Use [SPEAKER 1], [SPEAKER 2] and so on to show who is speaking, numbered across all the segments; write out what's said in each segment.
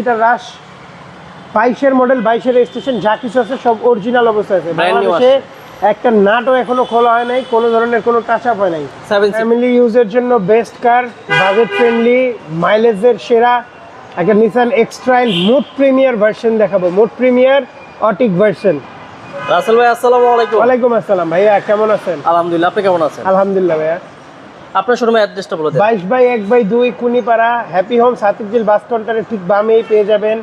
[SPEAKER 1] এটা রাশ বাইশের মডেল বাইশের স্টেশন যা কিছু আছে সব অরিজিনাল অবস্থায় আছে। বাংলাদেশে একটা নাটও এখনও খোলা হয় নাই কোনো ধরনের কোনো টাচ আপ হয় নাই। ফ্যামিলি ইউজের জন্য বেস্ট কার বাজেট ফ্রেন্ডলি মাইলেজের সেরা একটা নিসান এক্সট্রাইল মোট প্রিমিয়ার ভার্সন দেখাবো মোট প্রিমিয়ার অটিক ভার্সন
[SPEAKER 2] রাসেল ভাই আসসালামু আলাইকুম।
[SPEAKER 1] ওয়ালাইকুম আসসালাম ভাইয়া কেমন আছেন?
[SPEAKER 2] আলহামদুলিল্লাহ আপনি কেমন আছেন?
[SPEAKER 1] আলহামদুলিল্লাহ ভাইয়া।
[SPEAKER 2] আপনার শোরুমের অ্যাড্রেসটা বলে দেন।
[SPEAKER 1] বাইশ বাই এক বাই দুই কুনিপাড়া হ্যাপি হোম সাতিকজিল বাস কাউন্টারের ঠিক বামেই পেয়ে যাবেন।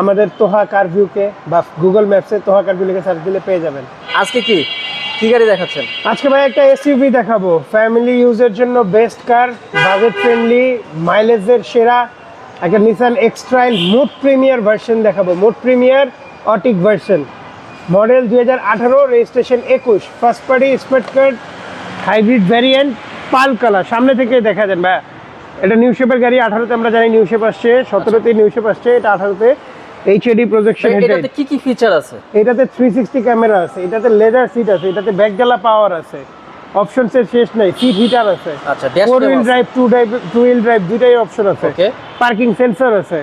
[SPEAKER 1] আমাদের তোহা কারভিউকে বা গুগল ম্যাপসে তোহা কারভিউ লিখে সার্চ দিলে পেয়ে যাবেন।
[SPEAKER 2] আজকে কি? কি গাড়ি দেখাচ্ছেন?
[SPEAKER 1] আজকে ভাই একটা এসইউভি দেখাবো। ফ্যামিলি ইউজের জন্য বেস্ট কার বাজেট ফ্রেন্ডলি মাইলেজের সেরা। একটা নিসান এক্সট্রাইল মোট প্রিমিয়ার ভার্সন দেখাবো। মোট প্রিমিয়ার অটিক ভার্সন মডেল দুই হাজার আঠারো রেজিস্ট্রেশন একুশ। First party smart card hybrid variant pearl colour. সামনে থেকে দেখা যান ভাই। এটা নিউ শেপের গাড়ি আঠারোতে আমরা জানি নিউ শেপ আসছে সতেরোতে নিউ শেপ আসছে এটা আঠারোতে এইচএডি প্রজেকশন
[SPEAKER 2] এটাতে কি কি ফিচার আছে?
[SPEAKER 1] এটাতে থ্রি সিক্সটি ক্যামেরা আছে এটাতে লেদার সিট আছে এটাতে ব্যাকডালা পাওয়ার আছে অপশনসের শেষ নাই সিট হিটার আছে।
[SPEAKER 2] আচ্ছা
[SPEAKER 1] four wheel drive two drive two wheel drive দুইটাই অপশন আছে।
[SPEAKER 2] ওকে
[SPEAKER 1] পার্কিং সেন্সর আছে।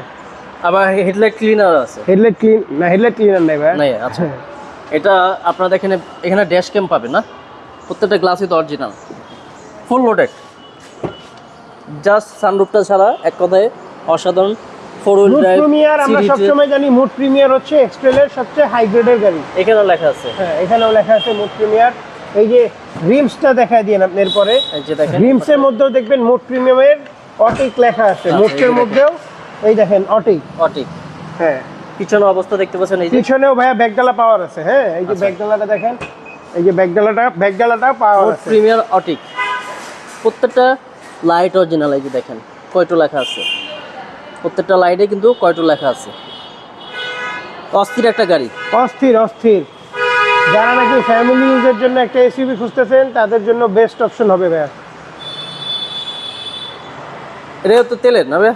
[SPEAKER 2] আবার হেডলাইট ক্লিনার আছে।
[SPEAKER 1] হেডলাইট ক্লিন না হেডলাইট ক্লিনার নাই ভাই।
[SPEAKER 2] নাই আচ্ছা। এটা আপনারা দেখেন এখানে ড্যাশ ক্যাম পাবেন না? প্রত্যেকটা গ্লাসই তো অরিজিনাল ফুল লোডেড জাস্ট সানরুফটা ছাড়া এক কথায় অসাধারণ ফোর হুইল ড্রাইভ
[SPEAKER 1] প্রিমিয়ার আমরা সবসময় জানি মুড প্রিমিয়ার হচ্ছে এক্সট্রেলের সবচেয়ে হাই গ্রেডের গাড়ি।
[SPEAKER 2] এখানে লেখা আছে।
[SPEAKER 1] হ্যাঁ এখানেও লেখা আছে মুড প্রিমিয়ার এই যে রিমসটা দেখায় দিয়েন আপনি এরপরে।
[SPEAKER 2] এই যে দেখেন।
[SPEAKER 1] রিমসের মধ্যেও দেখবেন মুড প্রিমিয়ামের অটিক লেখা আছে।
[SPEAKER 2] আচ্ছা,
[SPEAKER 1] মুডের মধ্যেও এই দেখেন অটিক।
[SPEAKER 2] অটিক।
[SPEAKER 1] হ্যাঁ।
[SPEAKER 2] পিছনে অবস্থা দেখতে পাচ্ছেন এই যে
[SPEAKER 1] পিছনেও ভাইয়া ব্যাকডালা পাওয়ার আছে। হ্যাঁ এই যে
[SPEAKER 2] আচ্ছা।
[SPEAKER 1] ব্যাকডালাটা দেখেন এই যে ব্যাকডালাটা ব্যাকডালাটা পাওয়ার আছে।
[SPEAKER 2] প্রিমিয়ার অটিক। প্রত্যেকটা লাইট অরিজিনাল এই যে দেখেন কয়টো লেখা আছে? প্রত্যেকটা লাইটে কিন্তু কয়টো লেখা আছে? অস্থির একটা গাড়ি।
[SPEAKER 1] অস্থির অস্থির। যারা নাকি ফ্যামিলি ইউজের জন্য একটা এসইউভি খুঁজতেছেন তাদের জন্য বেস্ট অপশন হবে ভাইয়া।
[SPEAKER 2] এটা তো তেলের না ভাই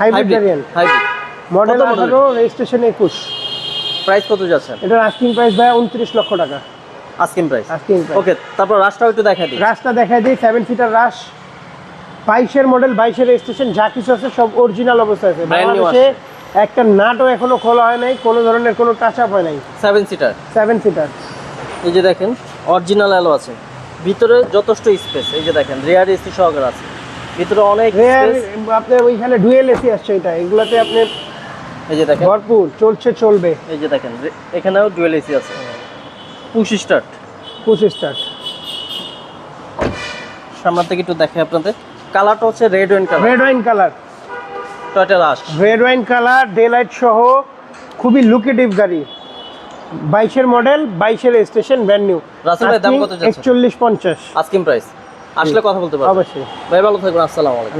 [SPEAKER 1] হাইব্রিড ভ্যারিয়েন্ট
[SPEAKER 2] হাইব্রিড
[SPEAKER 1] মডেল
[SPEAKER 2] কত model?
[SPEAKER 1] আঠারো রেজিস্ট্রেশন একুশ।
[SPEAKER 2] প্রাইস কত যাচ্ছে?
[SPEAKER 1] এটার আস্কিং প্রাইস ভাইয়া উনত্রিশ লক্ষ টাকা।
[SPEAKER 2] আস্কিং প্রাইস ওকে তারপর রাস্তাও একটু দেখা দিই।
[SPEAKER 1] রাস্তা দেখায় দিই সেভেন সিটার রাশ বাইশের মডেল বাইশের রেজিস্ট্রেশন যা কিছু আছে সব অরিজিনাল অবস্থায় আছে। বাংলাদেশে একটা নাটও এখনও খোলা হয় নাই কোনো ধরনের কোনো টাচ আপ হয় নাই।
[SPEAKER 2] সেভেন সিটার
[SPEAKER 1] সেভেন সিটার
[SPEAKER 2] এই যে দেখেন অরিজিনাল অ্যালো আছে। ভিতরে যথেষ্ট স্পেস এই যে দেখেন রেয়ার এসি সহকারে আছে। ভিতরে অনেক
[SPEAKER 1] রেয়ার
[SPEAKER 2] স্পেস
[SPEAKER 1] আপনার ওইখানে ডুয়েল এসি আসছে এটা এগুলাতে আপনি
[SPEAKER 2] এই যে দেখেন।
[SPEAKER 1] ভরপুর চলছে চলবে।
[SPEAKER 2] এই যে দেখেন এখানেও ডুয়েল এসি আছে। পুশ স্টার্ট
[SPEAKER 1] পুশ স্টার্ট
[SPEAKER 2] সামনে থেকে একটু দেখে আপনাদের। কালারটা হচ্ছে red wine colour
[SPEAKER 1] red wine colour
[SPEAKER 2] Toyota Rush
[SPEAKER 1] red wine colour day light সহ খুবই লুকেটিভ গাড়ি। বাইশের মডেল বাইশের স্টেশন ব্র্যান্ড নিউ
[SPEAKER 2] রাসেল ভাই, দাম কত যাচ্ছে?
[SPEAKER 1] একচল্লিশ পঞ্চাশ।
[SPEAKER 2] আস্কিং প্রাইস আসলে কথা বলতে পারব
[SPEAKER 1] অবশ্যই।
[SPEAKER 2] ভাই ভালো থাকবেন আসসালামু আলাইকুম।